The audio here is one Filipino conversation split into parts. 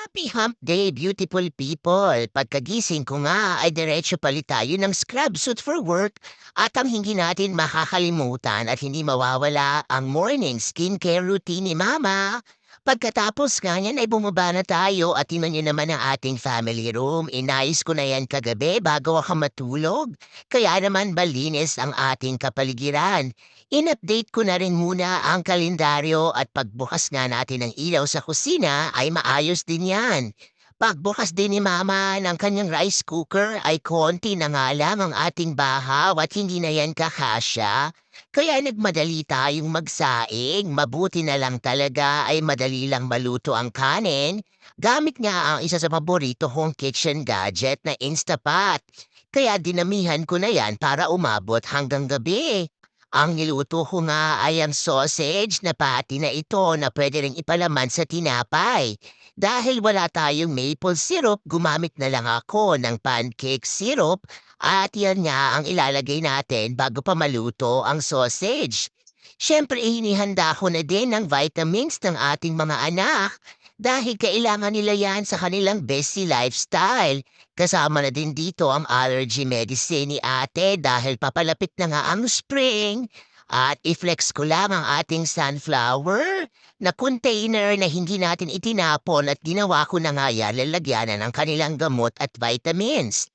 Happy Hump Day, beautiful people! Pagkagising ko nga ay diretso palit tayo ng scrub suit for work at ang hindi natin makakalimutan at hindi mawawala ang morning skincare routine ni Mama. Pagkatapos nga yan ay bumaba na tayo at tinan niyo naman ang ating family room. Inayos ko na yan kagabi bago ako matulog. Kaya naman balinis ang ating kapaligiran. In-update ko na rin muna ang kalendaryo at pagbukas nga natin ng ilaw sa kusina ay maayos din yan. Pagbukas din ni Mama ng kanyang rice cooker ay konti na nga lang ang ating bahaw at hindi na yan kakasya. Kaya nagmadali tayong magsaing, mabuti na lang talaga ay madali lang maluto ang kanin. Gamit nga ang isa sa paborito kong kitchen gadget na Instapot. Kaya dinamihan ko na yan para umabot hanggang gabi. Ang niluto ko nga ay ang sausage na pati na ito na pwede rin ipalaman sa tinapay. Dahil wala tayong maple syrup, gumamit na lang ako ng pancake syrup at yan nga ang ilalagay natin bago pa maluto ang sausage. Siyempre, hinihanda ko na din ang vitamins ng ating mga anak dahil kailangan nila yan sa kanilang busy lifestyle. Kasama na din dito ang allergy medicine ni ate dahil papalapit na nga ang spring. At i-flex ko lang ang ating sunflower na container na hindi natin itinapon at ginawa ko na nga yan lalagyanan ng kanilang gamot at vitamins.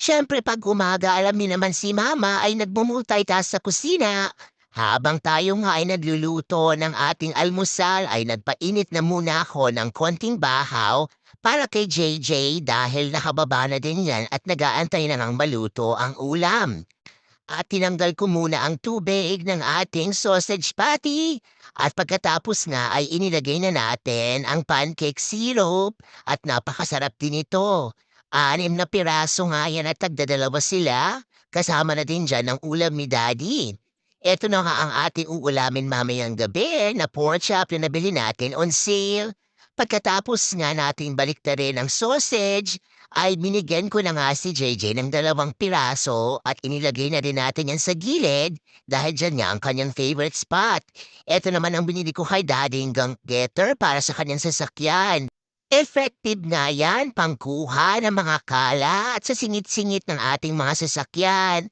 Siyempre pag umaga alam ni naman si mama ay nagmumultitask sa kusina. Habang tayo nga ay nagluluto ng ating almusal ay nagpainit na muna ako ng konting bahaw para kay JJ dahil nakababa na din yan at nagaantay na ng maluto ang ulam. At tinanggal ko muna ang tubig ng ating sausage patty. At pagkatapos nga ay inilagay na natin ang pancake syrup at napakasarap din ito. Anim na piraso nga yan at tagdadalawa sila. Kasama na din dyan ang ulam ni Daddy. Ito na nga ang ating uulamin mamayang gabi na pork chop na nabili natin on sale. Pagkatapos nga natin baliktarin ang sausage, ay binigyan ko na nga si JJ ng dalawang piraso at inilagay na rin natin yan sa gilid dahil dyan nga ang kanyang favorite spot. Ito naman ang binili ko kay Daddy gunk getter para sa kanyang sasakyan. Effective nga yan pangkuha ng mga kalat sa singit-singit ng ating mga sasakyan.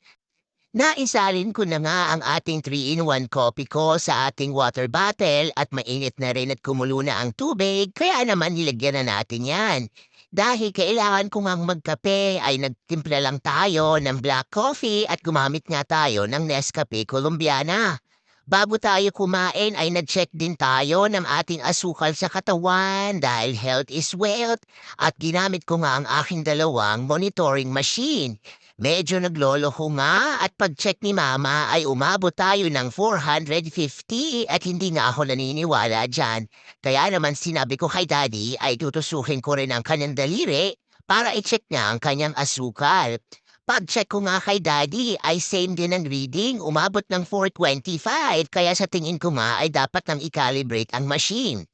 Naisalin ko na nga ang ating 3-in-1 coffee ko sa ating water bottle at mainit na rin at kumulo na ang tubig kaya naman nilagyan na natin yan. Dahil kailangan ko ngang magkape ay nagtimpla lang tayo ng black coffee at gumamit nga tayo ng Nescafe Colombiana. Bago tayo kumain ay nag-check din tayo ng ating asukal sa katawan dahil health is wealth at ginamit ko nga ang aking dalawang monitoring machine. Medyo naglolo ko nga at pag-check ni mama ay umabot tayo ng 450 at hindi nga ako naniniwala dyan. Kaya naman sinabi ko kay daddy ay tutusukin ko rin ang kanyang daliri para i-check niya ang kanyang asukal. Pag-check ko nga kay daddy ay same din ang reading, umabot ng 425 kaya sa tingin ko nga ay dapat nang i-calibrate ang machine.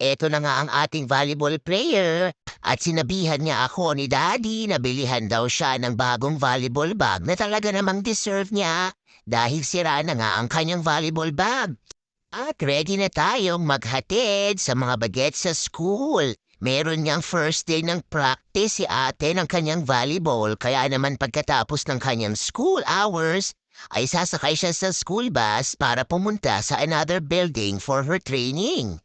Ito na nga ang ating volleyball player at sinabihan niya ako ni Daddy na bilihan daw siya ng bagong volleyball bag na talaga namang deserve niya dahil sira na nga ang kanyang volleyball bag. At ready na tayong maghatid sa mga bagets sa school. Meron niyang first day ng practice si ate ng kanyang volleyball kaya naman pagkatapos ng kanyang school hours ay sasakay siya sa school bus para pumunta sa another building for her training.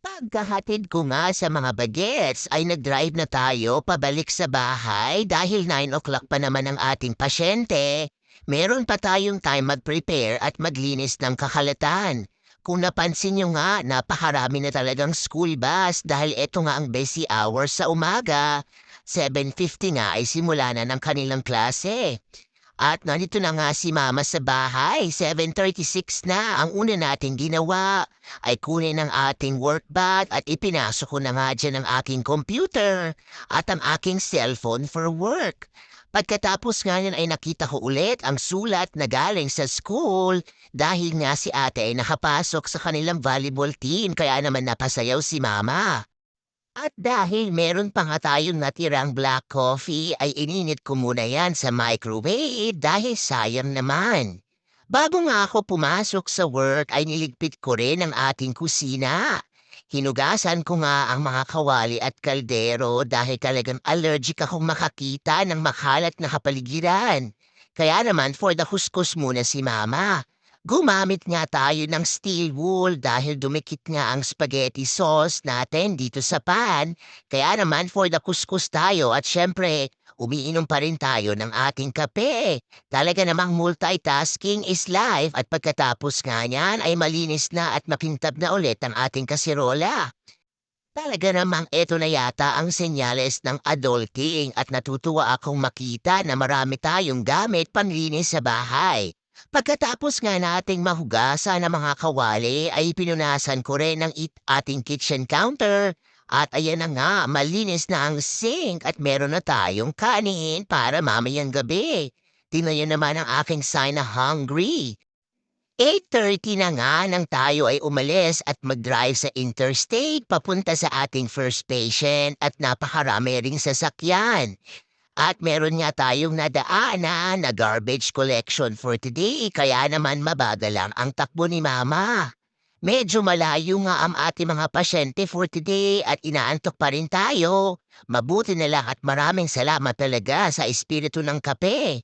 Pagkahatid ko nga sa mga bagets ay nag-drive na tayo pabalik sa bahay dahil 9 o'clock pa naman ang ating pasyente. Meron pa tayong time mag-prepare at maglinis ng kakalatan. Kung napansin nyo nga, napakarami na talagang school bus dahil ito nga ang busy hours sa umaga. 7.50 nga ay simula na ng kanilang klase. At nandito na nga si Mama sa bahay. 7.36 na. Ang una nating ginawa ay kunin ang ating work bag at ipinasok ko na nga dyan ang aking computer at ang aking cellphone for work. Pagkatapos nga yan ay nakita ko ulit ang sulat na galing sa school dahil nga si ate ay nakapasok sa kanilang volleyball team kaya naman napasayaw si mama. At dahil meron pa nga tayong natirang black coffee ay ininit ko muna yan sa microwave dahil sayang naman. Bago nga ako pumasok sa work ay niligpit ko rin ang ating kusina. Hinugasan ko nga ang mga kawali at kaldero dahil talagang allergic akong makakita ng makalat na kapaligiran. Kaya naman for the huskus muna si mama. Gumamit nga tayo ng steel wool dahil dumikit nga ang spaghetti sauce natin dito sa pan. Kaya naman for the kuskus tayo at syempre umiinom pa rin tayo ng ating kape. Talaga namang multitasking is life at pagkatapos nga niyan ay malinis na at makintab na ulit ang ating kasirola. Talaga namang eto na yata ang senyales ng adulting at natutuwa akong makita na marami tayong gamit panlinis sa bahay. Pagkatapos nga nating mahugasan ng mga kawali ay pinunasan ko rin ng it ating kitchen counter. At ayan na nga, malinis na ang sink at meron na tayong kanin para mamayang gabi. Niyo naman ang aking sign na hungry. 8.30 na nga nang tayo ay umalis at mag-drive sa interstate papunta sa ating first patient at napakarami ring sasakyan. At meron nga tayong nadaanan na garbage collection for today kaya naman mabagal lang ang takbo ni Mama. Medyo malayo nga ang ating mga pasyente for today at inaantok pa rin tayo. Mabuti na lang at maraming salamat talaga sa espiritu ng kape.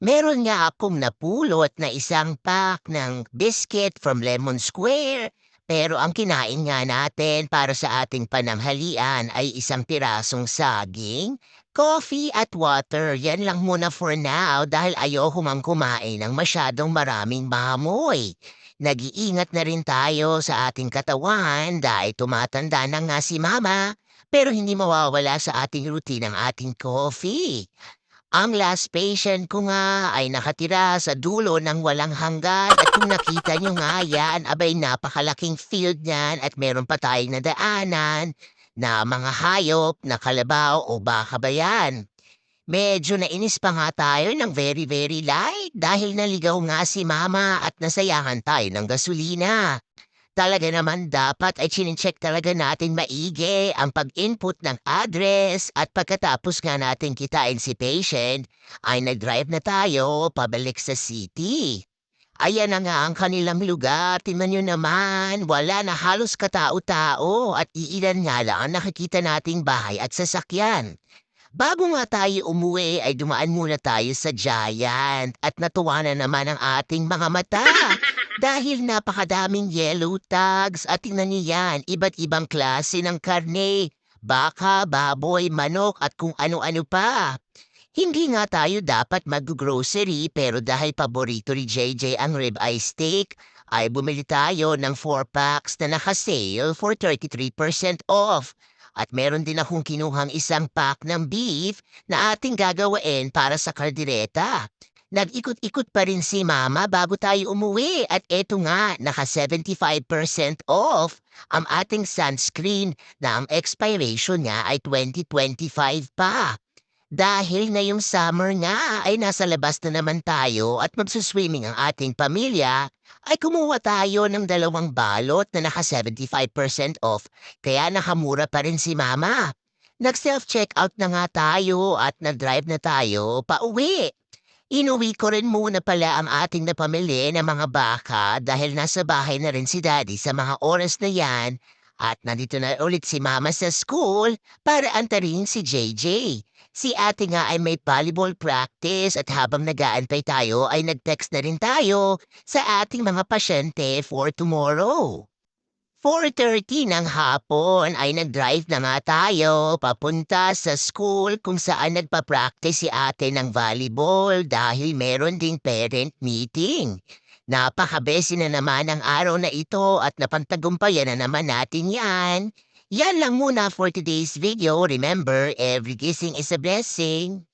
Meron nga akong napulot na isang pack ng biscuit from Lemon Square. Pero ang kinain nga natin para sa ating pananghalian ay isang pirasong saging, coffee at water. Yan lang muna for now dahil ayoko mang kumain ng masyadong maraming bamoy. Nag-iingat na rin tayo sa ating katawan dahil tumatanda na nga si mama. Pero hindi mawawala sa ating routine ang ating coffee. Ang last patient ko nga ay nakatira sa dulo ng walang hanggan at kung nakita nyo nga yan, abay napakalaking field niyan at meron pa tayong nadaanan na mga hayop na kalabaw o baka ba yan. Medyo nainis pa nga tayo ng very very light dahil naligaw nga si mama at nasayangan tayo ng gasolina. Talaga naman dapat ay chinecheck talaga natin maigi ang pag-input ng address at pagkatapos nga natin kitain si patient ay nag-drive na tayo pabalik sa city. Ayan na nga ang kanilang lugar, tingnan nyo naman, wala na halos katao-tao at iilan nga lang ang nakikita nating bahay at sasakyan. Bago nga tayo umuwi ay dumaan muna tayo sa Giant at natuwa na naman ang ating mga mata dahil napakadaming yellow tags at tingnan niyo yan, iba't ibang klase ng karne, baka, baboy, manok at kung ano-ano pa. Hindi nga tayo dapat mag-grocery pero dahil paborito ni JJ ang ribeye steak, ay bumili tayo ng 4 packs na naka-sale for 33% off. At meron din akong kinuhang isang pack ng beef na ating gagawain para sa kaldereta. Nag-ikot-ikot pa rin si Mama bago tayo umuwi at eto nga, naka 75% off ang ating sunscreen na ang expiration niya ay 2025 pa. Dahil ngayong summer nga ay nasa labas na naman tayo at magsuswimming ang ating pamilya, ay kumuha tayo ng dalawang balot na naka 75% off kaya nakamura pa rin si mama. Nag-self-checkout na nga tayo at nag-drive na tayo pa uwi. Inuwi ko rin muna pala ang ating napamili ng mga baka dahil nasa bahay na rin si daddy sa mga oras na yan at nandito na ulit si mama sa school para antarin si JJ. Si ate nga ay may volleyball practice at habang nag-aantay tayo ay nag-text na rin tayo sa ating mga pasyente for tomorrow. 4.30 ng hapon ay nag-drive na nga tayo papunta sa school kung saan nagpa-practice si ate ng volleyball dahil meron ding parent meeting. Napakabesi na naman ang araw na ito at napantagumpayan na naman natin yan. Yan lang muna for today's video. Remember, every kissing is a blessing.